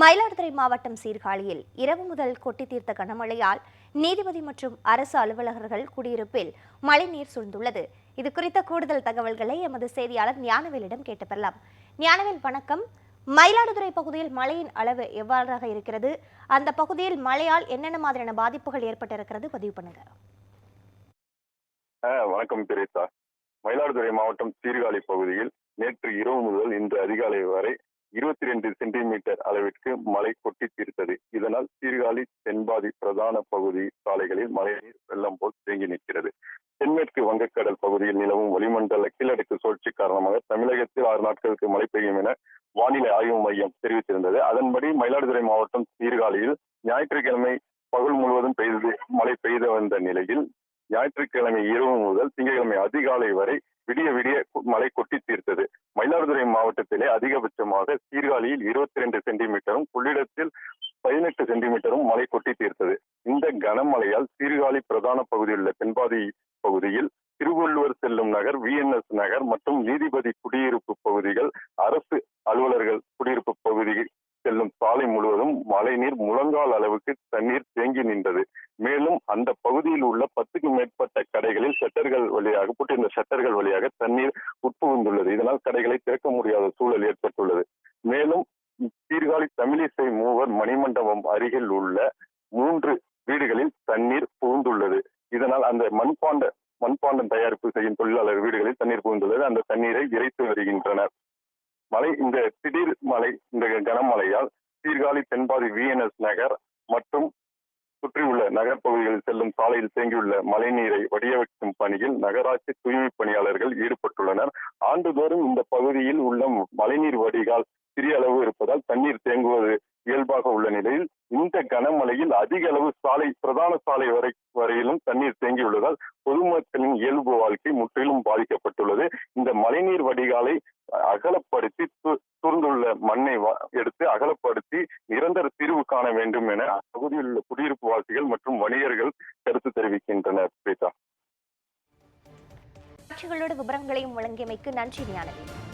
மயிலாடுதுறை மாவட்டம் சீர்காழியில் இரவு முதல் கொட்டி தீர்த்த கனமழையால் நீதிபதி மற்றும் அரசு அலுவலகர்கள் குடியிருப்பில் மழைநீர் சூழ்ந்துள்ளது. இது குறித்த கூடுதல் தகவல்களை எமது செய்தியாளர் ஞானவேலிடம் கேட்டு பெறலாம் ஞானவேல் வணக்கம். மயிலாடுதுறை பகுதியில் மழையின் அளவு எவ்வாறாக இருக்கிறது? அந்த பகுதியில் மழையால் என்னென்ன மாதிரியான பாதிப்புகள் ஏற்பட்டிருக்கிறது? பதிவு பண்ணுங்க. வணக்கம் பிரேதா மயிலாடுதுறை மாவட்டம் சீர்காழி பகுதியில் நேற்று இரவு முதல் இன்று அதிகாலை வரை இருபத்தி ரெண்டு சென்டிமீட்டர் அளவிற்கு மழை கொட்டி தீர்த்தது. இதனால் சீர்காழி தென்பாதி பிரதான பகுதி சாலைகளில் மழைநீர் வெள்ளம் போல் தேங்கி நிற்கிறது. தென்மேற்கு வங்கக்கடல் பகுதியில் நிலவும் வளிமண்டல கீழடுக்கு சுழற்சி காரணமாக தமிழகத்தில் ஆறு நாட்களுக்கு மழை பெய்யும் என வானிலை ஆய்வு மையம் தெரிவித்திருந்தது. அதன்படி மயிலாடுதுறை மாவட்டம் சீர்காழியில் ஞாயிற்றுக்கிழமை பகல் முழுவதும் பெய்து மழை பெய்து வந்த நிலையில் ஞாயிற்றுக்கிழமை இரவு முதல் திங்கட்கிழமை அதிகாலை வரை விடிய விடிய மழை கொட்டி தீர்த்தது. மயிலாடுதுறை மாவட்டத்திலே அதிகபட்சமாக சீர்காழியில் இருபத்தி ரெண்டு சென்டிமீட்டரும் கொள்ளிடத்தில் பதினெட்டு சென்டிமீட்டரும் மழை கொட்டி தீர்த்தது. இந்த கனமழையால் சீர்காழி பிரதான பகுதியில் உள்ள தென்பாதி பகுதியில் திருவள்ளுவர் செல்லும் நகர் விஎன்எஸ் நகர் மற்றும் நீதிபதி குடியிருப்பு பகுதிகள் அரசு அலுவலர்கள் குடியிருப்பு செல்லும் சாலை முழுவதும் மழைநீர் முழங்கால் அளவுக்கு தண்ணீர் தேங்கி நின்றது. மேலும் அந்த பகுதியில் உள்ள பத்துக்கும் மேற்பட்ட கடைகளில் ஷட்டர்கள் வழியாக போட்டிருந்த ஷட்டர்கள் வழியாக தண்ணீர் உட்புகுந்துள்ளது. இதனால் கடைகளை திறக்க முடியாத சூழல் ஏற்பட்டுள்ளது. மேலும் சீர்காழி தமிழிசை மூவர் மணிமண்டபம் அருகில் உள்ள மூன்று வீடுகளில் தண்ணீர் புகுந்துள்ளது. இதனால் அந்த மண்பாண்ட மண்பாண்டம் தயாரிப்பு செய்யும் தொழிலாளர் வீடுகளில் தண்ணீர் புகுந்துள்ளது. அந்த தண்ணீரை இறைத்து வருகின்றனர். மழை இந்த திடீர் மழை இந்த கனமழையால் சீர்காழி தென்பாதி விஎன்எஸ் நகர் மற்றும் சுற்றியுள்ள நகர் பகுதிகளில் செல்லும் சாலையில் தேங்கியுள்ள மழைநீரை வடிய வைக்கும் பணியில் நகராட்சி தூய்மை பணியாளர்கள் ஈடுபட்டுள்ளனர். ஆண்டுதோறும் இந்த பகுதியில் உள்ள மழைநீர் வடிகால் சிறிய அளவு இருப்பதால் தண்ணீர் தேங்குவது இயல்பாக உள்ள நிலையில் இந்த கனமழையில் அதிக அளவு சாலை பிரதான சாலை வரை வரையிலும் தண்ணீர் தேங்கியுள்ளதால் பொதுமக்களின் இயல்பு வாழ்க்கை முற்றிலும் பாதிக்கப்பட்டுள்ளது. இந்த மழைநீர் வடிகாலை அகலப்படுத்தி து- சூழ்ந்துள்ள மண்ணை எடுத்து அகலப்படுத்தி நிரந்தர தீர்வு காண வேண்டும் என அப்பகுதியில் உள்ள குடியிருப்பு வாசிகள் மற்றும் வணிகர்கள் கருத்து தெரிவிக்கின்றனர். பிரீதா. விவரங்களையும் வழங்கியமைக்கு நன்றி ஞானவேல்.